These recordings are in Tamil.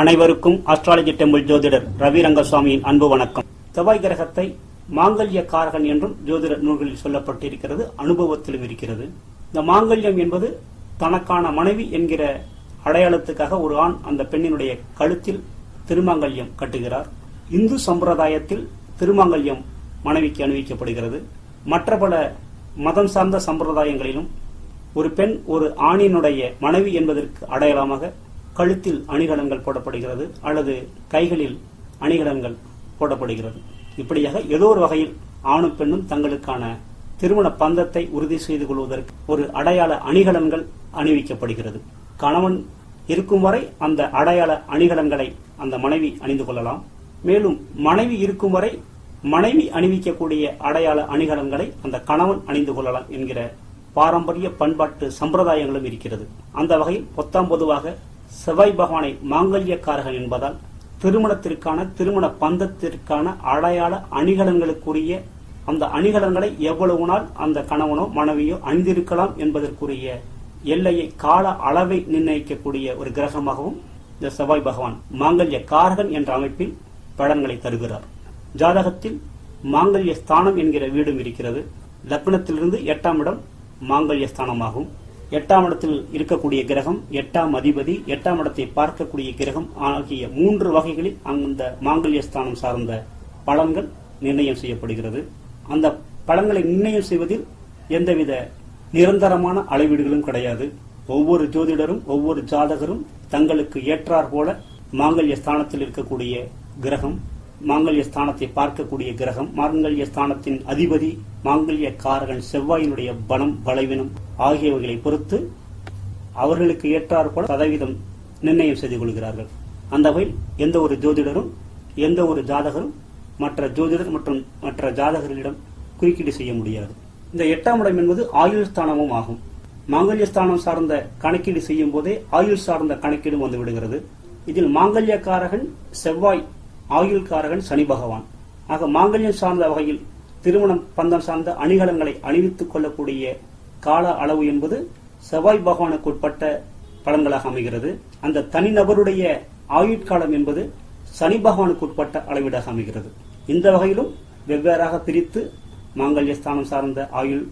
அனைவருக்கும் அஸ்ட்ராலஜி டெம்பிள் ஜோதிடர் ரவி ரங்கசுவாமியின் அன்பு வணக்கம். செவ்வாய் கிரகத்தை மாங்கல்ய காரகன் என்றும் ஜோதிட நூல்களில் சொல்லப்பட்டிருக்கிறது அனுபவத்திலும் இருக்கிறது. இந்த மாங்கல்யம் என்பது தனக்கான மனைவி என்கிற அடையாளத்துக்காக ஒரு ஆண் அந்த பெண்ணினுடைய கழுத்தில் திருமாங்கல்யம் கட்டுகிறார். இந்து சம்பிரதாயத்தில் திருமாங்கல்யம் மனைவிக்கு அணிவிக்கப்படுகிறது. மற்ற பல மதம் சார்ந்த சம்பிரதாயங்களிலும் ஒரு பெண் ஒரு ஆணினுடைய மனைவி என்பதற்கு அடையாளமாக கழுத்தில் அணிகலன்கள் போடப்படுகிறது அல்லது கைகளில் அணிகலன்கள் போடப்படுகிறது. இப்படியாக ஏதோ ஒரு வகையில் ஆணும் பெண்ணும் தங்களுக்கான திருமண பந்தத்தை உறுதி செய்து கொள்வதற்கு ஒரு அடையாள அணிகலன்கள் அணிவிக்கப்படுகிறது. கணவன் இருக்கும் வரை அந்த அடையாள அணிகலன்களை அந்த மனைவி அணிந்து கொள்ளலாம். மேலும் மனைவி இருக்கும் வரை மனைவி அணிவிக்கக்கூடிய அடையாள அணிகலன்களை அந்த கணவன் அணிந்து கொள்ளலாம் என்கிற பாரம்பரிய பண்பாட்டு சம்பிரதாயங்களும் இருக்கிறது. அந்த வகையில் பொத்தாம் பொதுவாக செவ்வாய் பகவானை மாங்கல்யக்காரகன் என்பதால் திருமணத்திற்கான திருமண பந்தத்திற்கான அடையாள அணிகலன்களுக்குரிய அந்த அணிகலன்களை எவ்வளவு நாள் அந்த கணவனோ மனைவியோ அணிந்திருக்கலாம் என்பதற்குரிய எல்லையை கால அளவை நிர்ணயிக்கக்கூடிய ஒரு கிரகமாகவும் இந்த செவ்வாய் பகவான் மாங்கல்ய காரகன் என்ற அமைப்பில் பலன்களை தருகிறார். ஜாதகத்தில் மாங்கல்ய ஸ்தானம் என்கிற வீடும் இருக்கிறது. லக்னத்திலிருந்து எட்டாம் இடம் மாங்கல்ய ஸ்தானமாகும் எட்டாம் இடத்தில் இருக்கக்கூடிய கிரகம் எட்டாம் அதிபதி எட்டாம் இடத்தை பார்க்கக்கூடிய கிரகம் ஆகிய மூன்று வகைகளில் அந்த மாங்கல்ய ஸ்தானம் சார்ந்த பலன்கள் நிர்ணயம் செய்யப்படுகிறது. அந்த பலன்களை நிர்ணயம் செய்வதில் எந்தவித நிரந்தரமான அளவீடுகளும் கிடையாது. ஒவ்வொரு ஜோதிடரும் ஒவ்வொரு ஜாதகரும் தங்களுக்கு ஏற்றார் போல மாங்கல்ய ஸ்தானத்தில் இருக்கக்கூடிய கிரகம் மாங்கல்ய ஸ்தானத்தை பார்க்கக்கூடிய கிரகம் மாங்கல்ய ஸ்தானத்தின் அதிபதி மாங்கல்ய காரகன் செவ்வாயினுடைய பலம் பலவீனம் ஆகியவைகளை பொறுத்து அவர்களுக்கு ஏற்றார் போல சதவீதம் நிர்ணயம் செய்து கொள்கிறார்கள். அந்த வகையில் எந்த ஒரு ஜோதிடரும் எந்த ஒரு ஜாதகரும் மற்ற ஜோதிடர் மற்றும் மற்ற ஜாதகர்களிடம் குறுக்கீடு செய்ய முடியாது. இந்த எட்டாம் இடம் என்பது ஆயுள் ஸ்தானமும் ஆகும். மாங்கல்ய ஸ்தானம் சார்ந்த கணக்கீடு செய்யும் போதே ஆயுள் சார்ந்த கணக்கீடும் வந்து விடுகிறது. இதில் மாங்கல்யக்காரகன் செவ்வாய் ஆயுள்காரகன் சனி பகவான். ஆக மாங்கல்யம் சார்ந்த வகையில் திருமணம் பந்தம் சார்ந்த அணிகலன்களை அணிவித்துக் கொள்ளக்கூடிய கால அளவு என்பது செவ்வாய் பகவானுக்கு உட்பட்ட பலன்களாக அமைகிறது. அந்த தனிநபருடைய ஆயுட்காலம் என்பது சனி பகவானுக்கு உட்பட்ட அளவீடாக அமைகிறது. இந்த வகையிலும் வெவ்வேறாக பிரித்து மாங்கல்ய ஸ்தானம் சார்ந்த ஆயுள்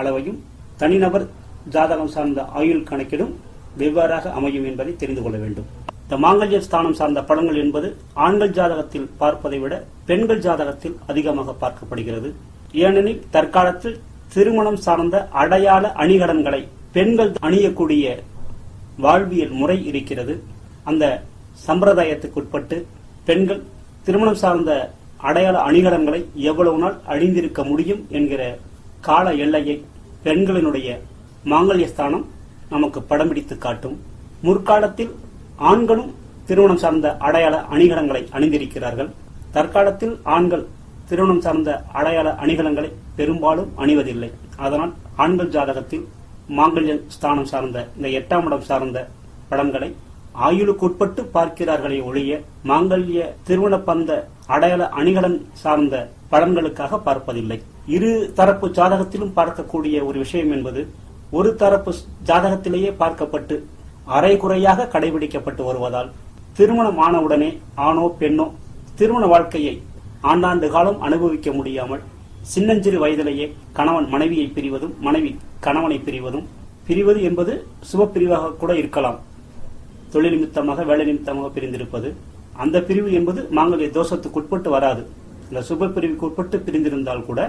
அளவையும் தனிநபர் ஜாதகம் சார்ந்த ஆயுள் கணக்கிடும் வெவ்வேறாக அமையும் என்பதை தெரிந்து கொள்ள வேண்டும். இந்த மாங்கல்ய ஸ்தானம் சார்ந்த படங்கள் என்பது ஆண்கள் ஜாதகத்தில் பார்ப்பதை விட பெண்கள் ஜாதகத்தில் அதிகமாக பார்க்கப்படுகிறது. ஏனெனில் தற்காலத்தில் திருமணம் சார்ந்த அடையாள அணிகடன்களை பெண்கள் அணியக்கூடிய வாழ்வியல் முறை இருக்கிறது. அந்த சம்பிரதாயத்துக்குட்பட்டு பெண்கள் திருமணம் சார்ந்த அடையாள அணிகலன்களை எவ்வளவு நாள் அழிந்திருக்க முடியும் என்கிற கால எல்லையை பெண்களினுடைய மாங்கல்ய ஸ்தானம் நமக்கு படம் பிடித்து காட்டும். முற்காலத்தில் ஆண்களும் திருமணம் சார்ந்த அடையாள அணிகலன்களை அணிந்திருக்கிறார்கள். தற்காலத்தில் ஆண்கள் திருமணம் சார்ந்த அடையாள அணிகலன்களை பெரும்பாலும் அணிவதில்லை. அதனால் ஆண்கள் ஜாதகத்தில் மாங்கல்ய ஸ்தானம் சார்ந்த இந்த எட்டாம் இடம் சார்ந்த படங்களை ஆயுளுக்குட்பட்டு பார்க்கிறார்களே ஒழிய மாங்கல்ய திருமண பந்த அடையாள அணிகலன் சார்ந்த பலன்களுக்காக பார்ப்பதில்லை. இரு தரப்பு ஜாதகத்திலும் பார்க்கக்கூடிய ஒரு விஷயம் என்பது ஒரு தரப்பு ஜாதகத்திலேயே பார்க்கப்பட்டு அரைகுறையாக கடைபிடிக்கப்பட்டு வருவதால் திருமணம் ஆனவுடனே ஆணோ பெண்ணோ திருமண வாழ்க்கையை ஆண்டாண்டு காலம் அனுபவிக்க முடியாமல் சின்னஞ்சிறு வயதிலேயே கணவன் மனைவியை பிரிவதும் மனைவி கணவனை பிரிவதும் பிரிவது என்பது சுபப்பிரிவாக கூட இருக்கலாம். தொழில் நிமித்தமாக வேலை நிமித்தமாக பிரிந்திருப்பது அந்த பிரிவு என்பது மாங்கல்ய தோஷத்துக்கு உட்பட்டு வராது. இந்த சுப பிரிவுக்கு உட்பட்டு பிரிந்திருந்தால் கூட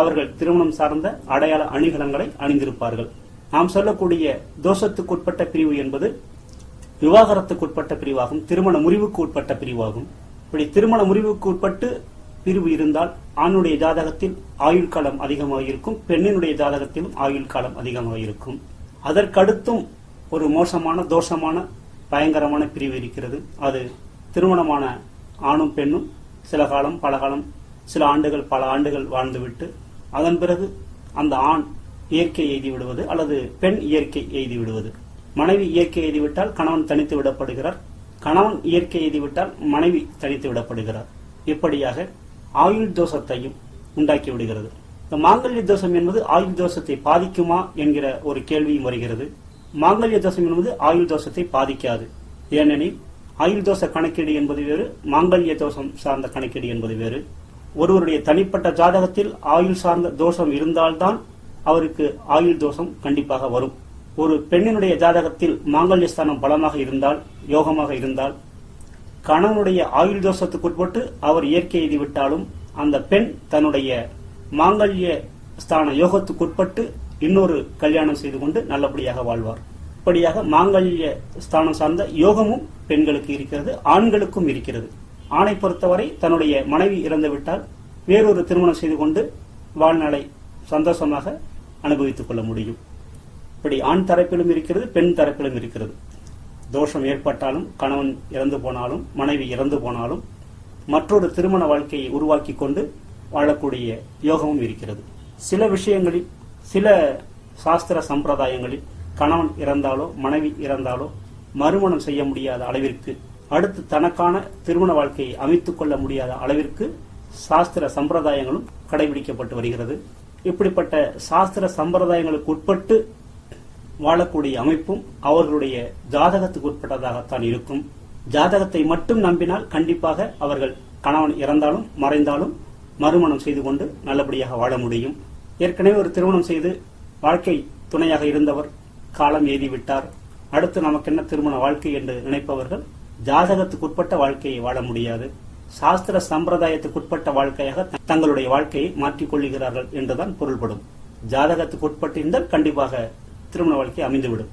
அவர்கள் திருமணம் சார்ந்த அடையாள அணிகலங்களை அணிந்திருப்பார்கள். நாம் சொல்லக்கூடிய தோஷத்துக்குட்பட்ட பிரிவு என்பது விவாகரத்துக்குட்பட்ட பிரிவாகும் திருமண முறிவுக்கு உட்பட்ட பிரிவாகும். இப்படி திருமண முறிவுக்கு உட்பட்டு பிரிவு இருந்தால் ஆணுடைய ஜாதகத்தில் ஆயுள் காலம் அதிகமாக இருக்கும் பெண்ணினுடைய ஜாதகத்திலும் ஆயுள் காலம் அதிகமாக இருக்கும் அதற்கடுத்தும் ஒரு மோசமான தோஷமான பயங்கரமான பிரிவு இருக்கிறது. அது திருமணமான ஆணும் பெண்ணும் சில காலம் பல காலம் சில ஆண்டுகள் பல ஆண்டுகள் வாழ்ந்துவிட்டு அதன் பிறகு அந்த ஆண் இயற்கை எய்தி விடுவது அல்லது பெண் இயற்கை எய்தி விடுவது. மனைவி இயற்கை எய்திவிட்டால் கணவன் தனித்து விடப்படுகிறார். கணவன் இயற்கை எய்திவிட்டால் மனைவி தனித்து விடப்படுகிறார். இப்படியாக ஆயுள் தோஷத்தையும் உண்டாக்கி விடுகிறது. இந்த மாங்கல்ய தோஷம் என்பது ஆயுள் தோஷத்தை பாதிக்குமா என்கிற ஒரு கேள்வியும் வருகிறது. மாங்கல்ய தோஷம் என்பது ஆயுள் தோஷத்தை பாதிக்காது. ஏனெனில் ஆயுள் தோஷ கணக்கீடு என்பது வேறு மாங்கல்ய தோஷம் சார்ந்த கணக்கீடு என்பது வேறு. ஒருவருடைய தனிப்பட்ட ஜாதகத்தில் ஆயுள் சார்ந்த தோஷம் இருந்தால்தான் அவருக்கு ஆயுள் தோஷம் கண்டிப்பாக வரும். ஒரு பெண்ணினுடைய ஜாதகத்தில் மாங்கல்ய ஸ்தானம் பலமாக இருந்தால் யோகமாக இருந்தால் கணவனுடைய ஆயுள் தோஷத்துக்குட்பட்டு அவர் இயற்கை எய்தி விட்டாலும் அந்த பெண் தன்னுடைய மாங்கல்ய ஸ்தான யோகத்துக்குட்பட்டு இன்னொரு கல்யாணம் செய்து கொண்டு நல்லபடியாக வாழ்வார். இப்படியாக மாங்கல்ய ஸ்தானம் சார்ந்த யோகமும் பெண்களுக்கு இருக்கிறது ஆண்களுக்கும் இருக்கிறது. ஆணை பொறுத்தவரை தன்னுடைய மனைவி இறந்துவிட்டால் வேறொரு திருமணம் செய்து கொண்டு வாழ்நாளை சந்தோஷமாக அனுபவித்துக் கொள்ள முடியும். இப்படி ஆண் தரப்பிலும் இருக்கிறது பெண் தரப்பிலும் இருக்கிறது. தோஷம் ஏற்பட்டாலும் கணவன் இறந்து போனாலும் மனைவி இறந்து போனாலும் மற்றொரு திருமண வாழ்க்கையை உருவாக்கி கொண்டு வாழக்கூடிய யோகமும் இருக்கிறது. சில விஷயங்களில் சில சாஸ்திர சம்பிரதாயங்களில் கணவன் இறந்தாலோ மனைவி இறந்தாலோ மறுமணம் செய்ய முடியாத அளவிற்கு அடுத்து தனக்கான திருமண வாழ்க்கையை அமைத்துக் கொள்ள முடியாத அளவிற்கு சாஸ்திர சம்பிரதாயங்களும் கடைபிடிக்கப்பட்டு வருகிறது. இப்படிப்பட்ட சாஸ்திர சம்பிரதாயங்களுக்கு உட்பட்டு வாழக்கூடிய அமைப்பும் அவர்களுடைய ஜாதகத்துக்கு உட்பட்டதாகத்தான் இருக்கும். ஜாதகத்தை மட்டும் நம்பினால் கண்டிப்பாக அவர்கள் கணவன் இறந்தாலும் மறைந்தாலும் மறுமணம் செய்து கொண்டு நல்லபடியாக வாழ முடியும். ஏற்கனவே ஒரு திருமணம் செய்து வாழ்க்கை துணையாக இருந்தவர் காலம் எய்திவிட்டார் அடுத்து நமக்கு என்ன திருமண வாழ்க்கை என்று நினைப்பவர்கள் ஜாதகத்துக்குட்பட்ட வாழ்க்கையை வாழ முடியாது. சாஸ்திர சம்பிரதாயத்துக்குட்பட்ட வாழ்க்கையாக தங்களுடைய வாழ்க்கையை மாற்றிக்கொள்ளுகிறார்கள் என்றுதான் பொருள்படும். ஜாதகத்துக்குட்பட்டிருந்தால் கண்டிப்பாக திருமண வாழ்க்கை அமைந்துவிடும்.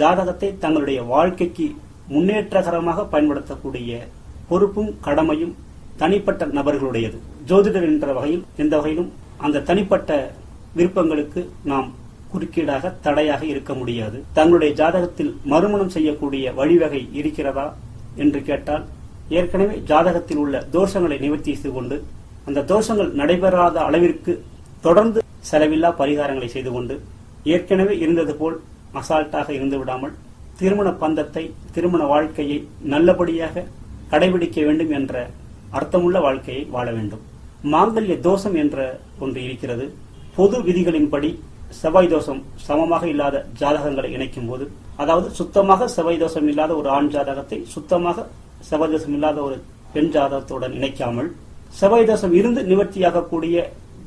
ஜாதகத்தை தங்களுடைய வாழ்க்கைக்கு முன்னேற்றகரமாக பயன்படுத்தக்கூடிய பொறுப்பும் கடமையும் தனிப்பட்ட நபர்களுடையது. ஜோதிடர் என்ற வகையில் எந்த வகையிலும் அந்த தனிப்பட்ட விருப்பங்களுக்கு நாம் குறுக்கீடாக தடையாக இருக்க முடியாது. தங்களுடைய ஜாதகத்தில் மறுமணம் செய்யக்கூடிய வழிவகை இருக்கிறதா என்று கேட்டால் ஏற்கனவே ஜாதகத்தில் உள்ள தோஷங்களை நிவர்த்தி செய்து கொண்டு அந்த தோஷங்கள் நடைபெறாத அளவிற்கு தொடர்ந்து செலவில்லா பரிகாரங்களை செய்து கொண்டு ஏற்கனவே இருந்தது போல் அசால்ட்டாக இருந்து விடாமல் திருமண பந்தத்தை திருமண வாழ்க்கையை நல்லபடியாக கடைபிடிக்க வேண்டும் என்ற அர்த்தமுள்ள வாழ்க்கையை வாழ வேண்டும். மாங்கல்ய தோஷம் என்ற ஒன்று இருக்கிறது. பொது விதிகளின்படி செவ்வாய் தோஷம் சமமாக இல்லாத ஜாதகங்களை இணைக்கும் போது அதாவது சுத்தமாக செவ்வாய் தோஷம் இல்லாத ஒரு ஆண் ஜாதகத்தை சுத்தமாக செவ்வாய் இல்லாத ஒரு பெண் ஜாதகத்துடன் இணைக்காமல் செவ்வாய் தோஷம் இருந்து நிவர்த்தியாகக்கூடிய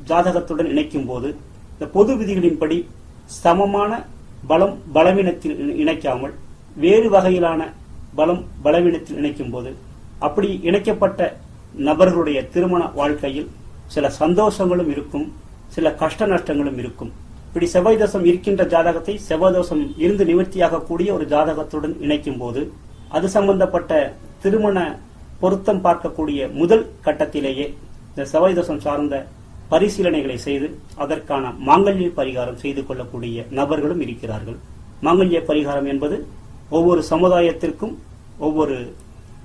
ஜாதகத்துடன் இணைக்கும் போது இந்த பொது விதிகளின்படி சமமான பலம் பலவீனத்தில் இணைக்காமல் வேறு வகையிலான பலம் பலவீனத்தில் இணைக்கும் போது அப்படி இணைக்கப்பட்ட நபர்களுடைய திருமண வாழ்க்கையில் சில சந்தோஷங்களும் இருக்கும் சில கஷ்ட நஷ்டங்களும் இருக்கும். இப்படி செவ்வாய் தோஷம் இருக்கின்ற ஜாதகத்தை செவ்வாய் தோஷம் இருந்து நிவர்த்தியாகக்கூடிய ஒரு ஜாதகத்துடன் இணைக்கும் போது அது சம்பந்தப்பட்ட திருமண பொருத்தம் பார்க்கக்கூடிய முதல் கட்டத்திலேயே இந்த செவ்வாய் தோஷம் சார்ந்த பரிசீலனைகளை செய்து அதற்கான மாங்கல்ய பரிகாரம் செய்து கொள்ளக்கூடிய நபர்களும் இருக்கிறார்கள். மாங்கல்ய பரிகாரம் என்பது ஒவ்வொரு சமுதாயத்திற்கும் ஒவ்வொரு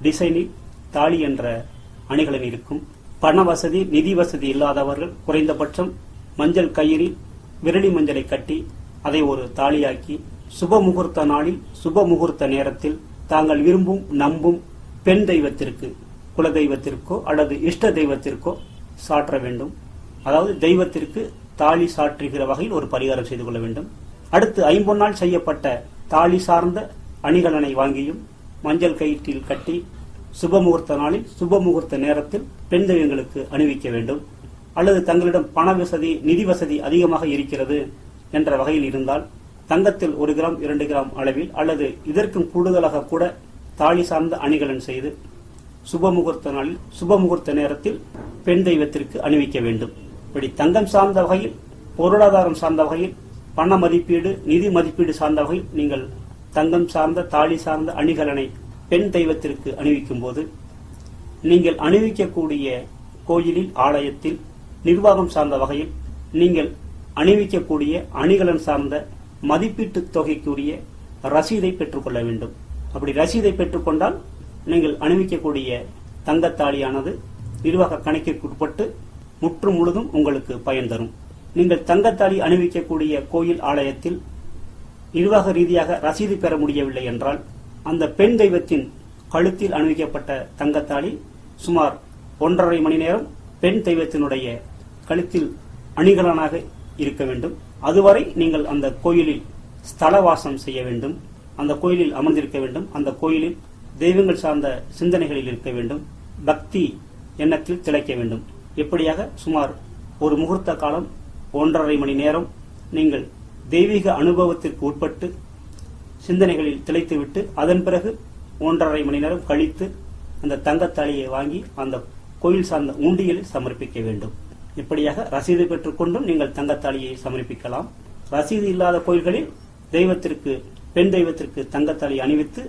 டிசைனில் தாலி என்ற அணிகளில் இருக்கும். பண வசதி நிதி வசதி இல்லாதவர்கள் குறைந்தபட்சம் மஞ்சள் கயிறில் விரலி மஞ்சளை கட்டி அதை ஒரு தாலியாக்கி சுப முகூர்த்த நாளில் சுப முகூர்த்த நேரத்தில் தாங்கள் விரும்பும் நம்பும் பெண் தெய்வத்திற்கு குல தெய்வத்திற்கோ அல்லது இஷ்ட தெய்வத்திற்கோ சாற்ற வேண்டும். அதாவது தெய்வத்திற்கு தாலி சாற்றுகிற வகையில் ஒரு பரிகாரம் செய்து கொள்ள வேண்டும். அடுத்து ஐம்பொன்னால் செய்யப்பட்ட தாலி சார்ந்த அணிகலனை வாங்கியும் மஞ்சள் கயிற்றில் கட்டி சுபமுகூர்த்த நாளில் சுபமுகூர்த்த நேரத்தில் பெண் தெய்வங்களுக்கு அணிவிக்க வேண்டும். அல்லது தங்களிடம் பண வசதி நிதி வசதி அதிகமாக இருக்கிறது என்ற வகையில் இருந்தால் தங்கத்தில் ஒரு கிராம் இரண்டு கிராம் அளவில் அல்லது இதற்கும் கூடுதலாக கூட தாலி சார்ந்த அணிகலன் செய்து சுபமுகூர்த்த நாளில் சுபமுகூர்த்த நேரத்தில் பெண் தெய்வத்திற்கு அணிவிக்க வேண்டும். இப்படி தங்கம் சார்ந்த வகையில் பொருளாதாரம் சார்ந்த வகையில் பண மதிப்பீடு நிதி மதிப்பீடு சார்ந்த வகையில் நீங்கள் தங்கம் சார்ந்த தாலி சார்ந்த அணிகலனை பெண் தெய்வத்திற்கு அணிவிக்கும் போது நீங்கள் அணிவிக்கக்கூடிய கோயிலில் ஆலயத்தில் நிர்வாகம் சார்ந்த வகையில் நீங்கள் அணிவிக்கக்கூடிய அணிகலன் சார்ந்த மதிப்பீட்டுத் தொகைக்குரிய ரசீதை பெற்றுக்கொள்ள வேண்டும். அப்படி ரசீதை பெற்றுக்கொண்டால் நீங்கள் அணிவிக்கக்கூடிய தங்கத்தாலியானது நிர்வாக கணக்கிற்கு உட்பட்டு முற்று முழுதும் உங்களுக்கு பயன் தரும். நீங்கள் தங்கத்தாலி அணிவிக்கக்கூடிய கோயில் ஆலயத்தில் நிர்வாக ரீதியாக ரசீது பெற முடியவில்லை என்றால் அந்த பெண் தெய்வத்தின் கழுத்தில் அணிவிக்கப்பட்ட தங்கத்தாலி சுமார் ஒன்றரை மணி நேரம் பெண் தெய்வத்தினுடைய கழுத்தில் அணிகலனாக இருக்க வேண்டும். அதுவரை நீங்கள் அந்த கோயிலில் ஸ்தலவாசம் செய்ய வேண்டும். அந்த கோயிலில் அமர்ந்திருக்க வேண்டும். அந்த கோயிலில் தெய்வங்கள் சார்ந்த சிந்தனைகளில் இருக்க வேண்டும். பக்தி எண்ணத்தில் திளைக்க வேண்டும். இப்படியாக சுமார் ஒரு முகூர்த்த காலம் ஒன்றரை மணி நேரம் நீங்கள் தெய்வீக அனுபவத்திற்கு உட்பட்டு சிந்தனைகளில் திளைத்துவிட்டு அதன் பிறகு ஒன்றரை மணி நேரம் கழித்து அந்த தங்கத்தாலியை வாங்கி அந்த கோயில் சார்ந்த உண்டியலில் சமர்ப்பிக்க வேண்டும். இப்படியாக ரசீது பெற்றுக்கொண்டும் நீங்கள் தங்கத்தாலியை சமர்ப்பிக்கலாம். ரசீது இல்லாத கோயில்களில் தெய்வத்திற்கு பெண் தெய்வத்திற்கு தங்கத்தாலி அணிவித்து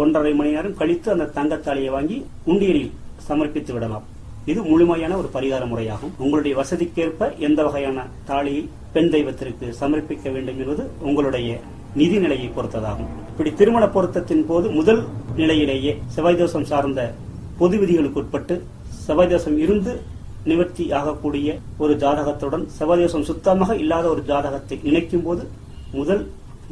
ஒன்றரை மணி நேரம் கழித்து அந்த தங்கத்தாலியை வாங்கி உண்டியலில் சமர்ப்பித்து விடலாம். இது முழுமையான ஒரு பரிகார முறையாகும். உங்களுடைய வசதிக்கேற்ப எந்த வகையான தாலியை பெண் தெய்வத்திற்கு சமர்ப்பிக்க வேண்டும் என்பது உங்களுடைய நிதி நிலையை பொறுத்ததாகும். இப்படி திருமண பொருத்தத்தின் போது முதல் நிலையிலேயே செவ்வாய் தோஷம் சார்ந்த பொது விதிகளுக்கு உட்பட்டு செவ்வாய் தோஷம் இருந்து நிவர்த்தி ஆகக்கூடிய ஒரு ஜாதகத்துடன் செவ்வாய் தோஷம் சுத்தமாக இல்லாத ஒரு ஜாதகத்தை இணைக்கும் போது முதல்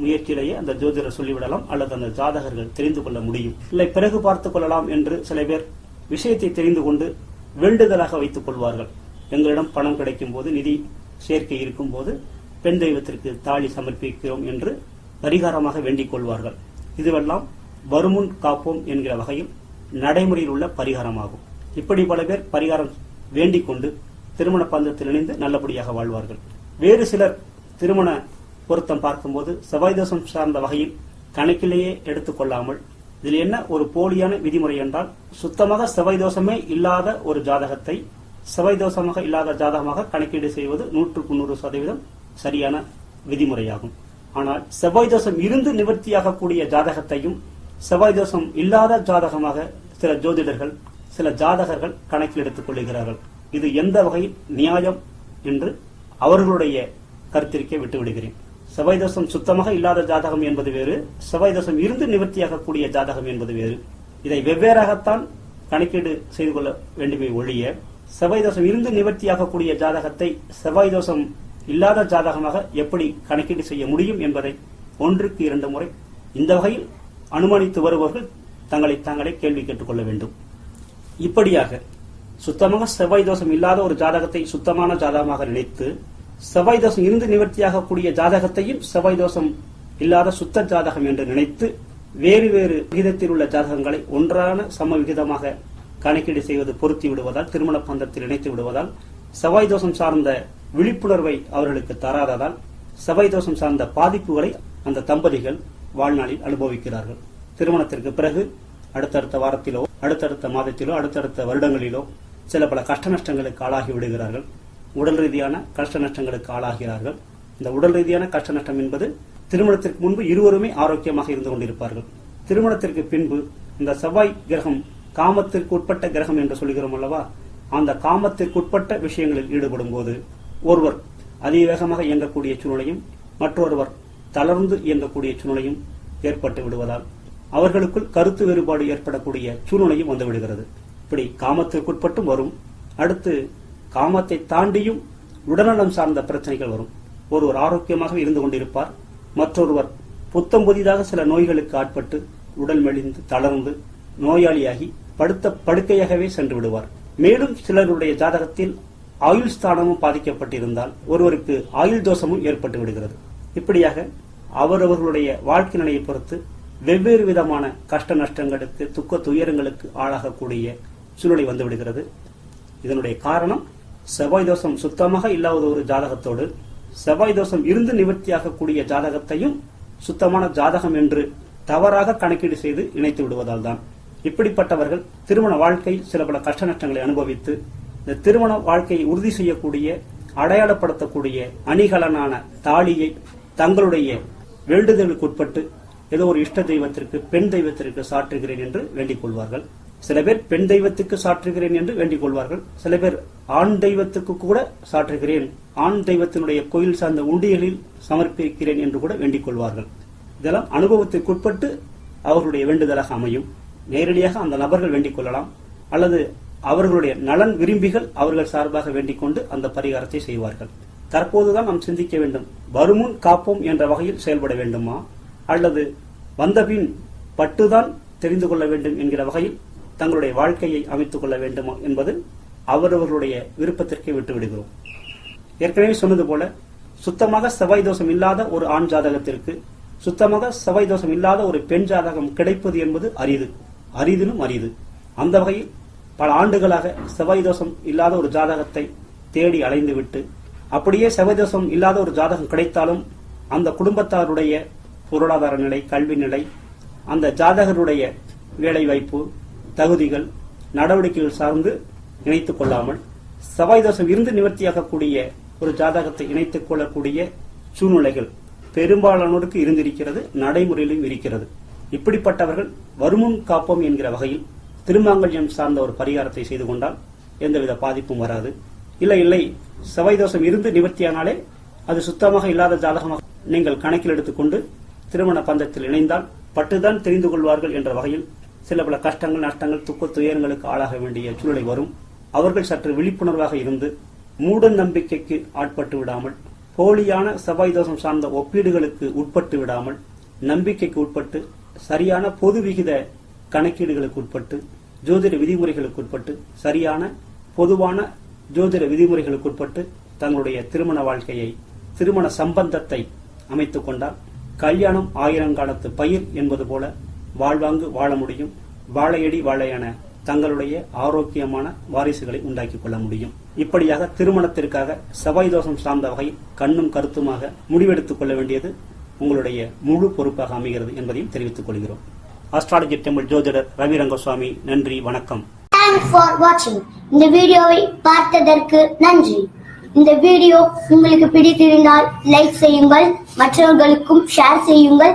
முயற்சியிலேயே அந்த ஜோதிடர் சொல்லிவிடலாம் அல்லது அந்த ஜாதகர்கள் தெரிந்து கொள்ள முடியும். இல்லை பிறகு பார்த்துக் கொள்ளலாம் என்று சில பேர் விஷயத்தை தெரிந்து கொண்டு வேண்டுதலாக வைத்துக் கொள்வார்கள். எங்களிடம் பணம் கிடைக்கும் போது நிதி சேர்க்கை இருக்கும் போது பெண் தெய்வத்திற்கு தாலி சமர்ப்பிக்கிறோம் என்று பரிகாரமாக வேண்டிக் கொள்வார்கள். இதுவெல்லாம் வருமுன் காப்போம் என்கிற வகையில் நடைமுறையில் உள்ள பரிகாரமாகும். இப்படி பல பேர் பரிகாரம் வேண்டிக் கொண்டு திருமண பந்தத்தில் இணைந்து நல்லபடியாக வாழ்வார்கள். வேறு சிலர் திருமண பொருத்தம் பார்க்கும்போது செவ்வாய் தோஷம் சார்ந்த வகையில் கணக்கிலேயே எடுத்துக்கொள்ளாமல் இதில் என்ன ஒரு போலியான விதிமுறை என்றால் சுத்தமாக செவ்வாய் தோஷமே இல்லாத ஒரு ஜாதகத்தை செவ்வாய் தோஷமாக இல்லாத ஜாதகமாக கணக்கீடு செய்வது நூற்றுக்கு நூறு சதவீதம் சரியான விதிமுறையாகும். ஆனால் செவ்வாய் தோஷம் இருந்து நிவர்த்தியாகக்கூடிய ஜாதகத்தையும் செவ்வாய் தோஷம் இல்லாத ஜாதகமாக சில ஜோதிடர்கள் சில ஜாதகர்கள் கணக்கில் எடுத்துக் கொள்கிறார்கள் இது எந்த வகையில் நியாயம் என்று அவர்களுடைய கருத்திற்கே விட்டு விடுகிறேன் செவ்வாய் தோஷம் சுத்தமாக இல்லாத ஜாதகம் என்பது வேறு. செவ்வாய் தோஷம் இருந்து நிவர்த்தியாகக்கூடிய ஜாதகம் என்பது வேறு. இதை வெவ்வேறாகத்தான் கணக்கீடு செய்து கொள்ள வேண்டுமே ஒழிய செவ்வாய் தோஷம் இருந்து நிவர்த்தியாகக்கூடிய ஜாதகத்தை செவ்வாய் தோஷம் இல்லாத ஜாதகமாக எப்படி கணக்கீடு செய்ய முடியும் என்பதை ஒன்றுக்கு இரண்டு முறை இந்த வகையில் அனுமானித்து வருபவர்கள் தங்களை தாங்களே கேள்வி கேட்டுக்கொள்ள வேண்டும். இப்படியாக சுத்தமாக செவ்வாய் தோஷம் இல்லாத ஒரு ஜாதகத்தை சுத்தமான ஜாதகமாக நினைத்து செவ்வாய் தோஷம் இருந்து நிவர்த்தியாகக்கூடிய ஜாதகத்தையும் செவ்வாய் தோஷம் இல்லாத சுத்த ஜாதகம் என்று நினைத்து வேறு வேறு விகிதத்தில் உள்ள ஜாதகங்களை ஒன்றான சம விகிதமாக கணக்கீடு செய்வது பொருத்தி விடுவதால் திருமண பந்தத்தில் இணைத்து விடுவதால் செவ்வாய் தோஷம் சார்ந்த விழிப்புணர்வை அவர்களுக்கு தராததால் செவ்வாய் தோஷம் சார்ந்த பாதிப்புகளை அந்த தம்பதிகள் வாழ்நாளில் அனுபவிக்கிறார்கள். திருமணத்திற்கு பிறகு அடுத்தடுத்த வாரத்திலோ அடுத்தடுத்த மாதத்திலோ அடுத்தடுத்த வருடங்களிலோ சில பல கஷ்ட நஷ்டங்களுக்கு ஆளாகி விடுகிறார்கள். உடல் ரீதியான கஷ்ட நஷ்டங்களுக்கு ஆளாகிறார்கள். இந்த உடல் ரீதியான கஷ்ட நஷ்டம் என்பது திருமணத்திற்கு முன்பு இருவருமே ஆரோக்கியமாக இருந்து கொண்டிருப்பார்கள். திருமணத்திற்கு பின்பு இந்த செவ்வாய் கிரகம் காமத்திற்கு உட்பட்ட கிரகம் என்று சொல்கிறோம் அல்லவா? அந்த காமத்திற்குட்பட்ட விஷயங்களில் ஈடுபடும் போது ஒருவர் அதிவேகமாக இயங்கக்கூடிய சூழ்நிலையும் மற்றொருவர் தளர்ந்து இயங்கக்கூடிய சூழ்நிலையும் ஏற்பட்டு விடுவதால் அவர்களுக்குள் கருத்து வேறுபாடு ஏற்படக்கூடிய சூழ்நிலையும் வந்து விடுகிறது. இப்படி காமத்திற்குட்பட்டும் வரும். அடுத்து காமத்தை தாண்டியும் உடல்நலம் சார்ந்த பிரச்சனைகள் வரும். ஒருவர் ஆரோக்கியமாக இருந்து கொண்டிருப்பார். மற்றொருவர் புத்தம் புதிதாக சில நோய்களுக்கு ஆட்பட்டு உடல் மெலிந்து தளர்ந்து நோயாளியாகி படுத்த படுக்கையாகவே சென்று விடுவார். மேலும் சிலருடைய ஜாதகத்தில் ஆயுள் ஸ்தானமும் பாதிக்கப்பட்டிருந்தால் ஒருவருக்கு ஆயுள் தோஷமும் ஏற்பட்டு விடுகிறது. இப்படியாக அவரவர்களுடைய வாழ்க்கை நிலையை பொறுத்து வெவ்வேறு விதமான கஷ்ட நஷ்டங்களுக்கு துக்க துயரங்களுக்கு ஆளாகக்கூடிய சூழ்நிலை வந்துவிடுகிறது இதனுடைய காரணம் செவ்வாய் தோஷம் சுத்தமாக இல்லாத ஒரு ஜாதகத்தோடு செவ்வாய் தோஷம் இருந்து நிவர்த்தியாகக்கூடிய ஜாதகத்தையும் சுத்தமான ஜாதகம் என்று தவறாக கணக்கீடு செய்து இணைத்து விடுவதால் தான். இப்படிப்பட்டவர்கள் திருமண வாழ்க்கையில் சில பல கஷ்ட நஷ்டங்களை அனுபவித்து இந்த திருமண வாழ்க்கையை உறுதி செய்யக்கூடிய அடையாளப்படுத்தக்கூடிய அணிகலனான தாலியை தங்களுடைய வேண்டுதலுக்கு உட்பட்டு ஏதோ ஒரு இஷ்ட தெய்வத்திற்கு பெண் தெய்வத்திற்கு சாற்றுகிறேன் என்று வேண்டிக் கொள்வார்கள். சில பேர் பெண் தெய்வத்துக்கு சாற்றுகிறேன் என்று வேண்டிக் கொள்வார்கள். சில பேர் ஆண் தெய்வத்துக்கு கூட சாற்றுகிறேன். ஆண் தெய்வத்தினுடைய கோயில் சார்ந்த உண்டியலில் சமர்ப்பிக்கிறேன் என்று கூட வேண்டிக் கொள்வார்கள். இதெல்லாம் அனுபவத்திற்குட்பட்டு அவர்களுடைய வேண்டுதலாக அமையும். நேரடியாக அந்த நபர்கள் வேண்டிக் கொள்ளலாம். அல்லது அவர்களுடைய நலன் விரும்பிகள் அவர்கள் சார்பாக வேண்டிக் கொண்டு அந்த பரிகாரத்தை செய்வார்கள். தற்போதுதான் நாம் சிந்திக்க வேண்டும். வருமுன் காப்போம் என்ற வகையில் செயல்பட வேண்டுமா? அல்லது வந்தபின் பட்டுதான் தெரிந்து கொள்ள வேண்டும் என்கிற வகையில் தங்களுடைய வாழ்க்கையை அமைத்துக் கொள்ள வேண்டுமா என்பது அவரவர்களுடைய விருப்பத்திற்கே விட்டு விடுகிறோம். ஏற்கனவே சொன்னது போல சுத்தமாக செவ்வாய் தோஷம் இல்லாத ஒரு ஆண் ஜாதகத்திற்கு சுத்தமாக செவ்வாய் தோஷம் இல்லாத ஒரு பெண் ஜாதகம் கிடைப்பது என்பது அரிது. அரிதினும் அரிது. அந்த வகையில் பல ஆண்டுகளாக செவ்வாய் தோஷம் இல்லாத ஒரு ஜாதகத்தை தேடி அலைந்துவிட்டு அப்படியே செவ்வாய் தோஷம் இல்லாத ஒரு ஜாதகம் கிடைத்தாலும் அந்த குடும்பத்தாருடைய பொருளாதார நிலை கல்வி நிலை அந்த ஜாதகருடைய வேலை வாய்ப்பு தகுதிகள் நடவடிக்கைகள் சார்ந்து இணைத்துக் கொள்ளாமல் செவ்வாய் தோஷம் இருந்து நிவர்த்தியாகக்கூடிய ஒரு ஜாதகத்தை இணைத்துக் கொள்ளக்கூடிய சூழ்நிலைகள் பெரும்பாலானோருக்கு இருந்திருக்கிறது நடைமுறையிலும் இருக்கிறது. இப்படிப்பட்டவர்கள் வருமுன் காப்போம் என்கிற வகையில் திருமாங்கல்யம் சார்ந்த ஒரு பரிகாரத்தை செய்து கொண்டால் எந்தவித பாதிப்பும் வராது. இல்லை இல்லை செவ்வாய் தோஷம் இருந்து நிவர்த்தியானாலே அது சுத்தமாக இல்லாத ஜாதகமாக நீங்கள் கணக்கில் எடுத்துக்கொண்டு திருமண பந்தத்தில் இணைந்தால் பட்டுதான் தெரிந்து கொள்வார்கள் என்ற வகையில் சில பல கஷ்டங்கள் நஷ்டங்கள் துக்க துயரங்களுக்கு ஆளாக வேண்டிய சூழ்நிலை வரும். அவர்கள் சற்று விழிப்புணர்வாக இருந்து மூட நம்பிக்கைக்கு ஆட்பட்டு விடாமல் போலியான செவ்வாய் தோஷம் சார்ந்த ஒப்பீடுகளுக்கு உட்பட்டு விடாமல் நம்பிக்கைக்கு உட்பட்டு சரியான பொது விகித கணக்கீடுகளுக்கு உட்பட்டு ஜோதிட விதிமுறைகளுக்கு உட்பட்டு சரியான பொதுவான ஜோதிட விதிமுறைகளுக்கு உட்பட்டு தங்களுடைய திருமண வாழ்க்கையை திருமண சம்பந்தத்தை அமைத்துக் கொண்டால் கல்யாணம் ஆயிரங்காலத்து பயிர் என்பது போல வாழ்வாங்கு வாழ முடியும். வாழையடி வாழையான தங்களுடைய ஆரோக்கியமான வாரிசுகளை உண்டாக்கிக் கொள்ள முடியும். இப்படியாக திருமணத்திற்காக செவ்வாய் தோஷம் சார்ந்த வகையில் கண்ணும் கருத்துமாக முடிவெடுத்துக் கொள்ள வேண்டியது உங்களுடைய முழு பொறுப்பாக அமைகிறது என்பதையும் தெரிவித்துக் கொள்கிறோம். அஸ்ட்ராலஜி டெம்பிள் ஜோதிடர் ரவி ரங்கசுவாமி நன்றி வணக்கம். ஃபார் வாட்சிங் இந்த வீடியோவை பார்த்ததற்கு நன்றி. இந்த வீடியோ உங்களுக்கு பிடித்திருந்தால் லைக் செய்யுங்கள் மற்றவர்களுக்கும் ஷேர் செய்யுங்கள்.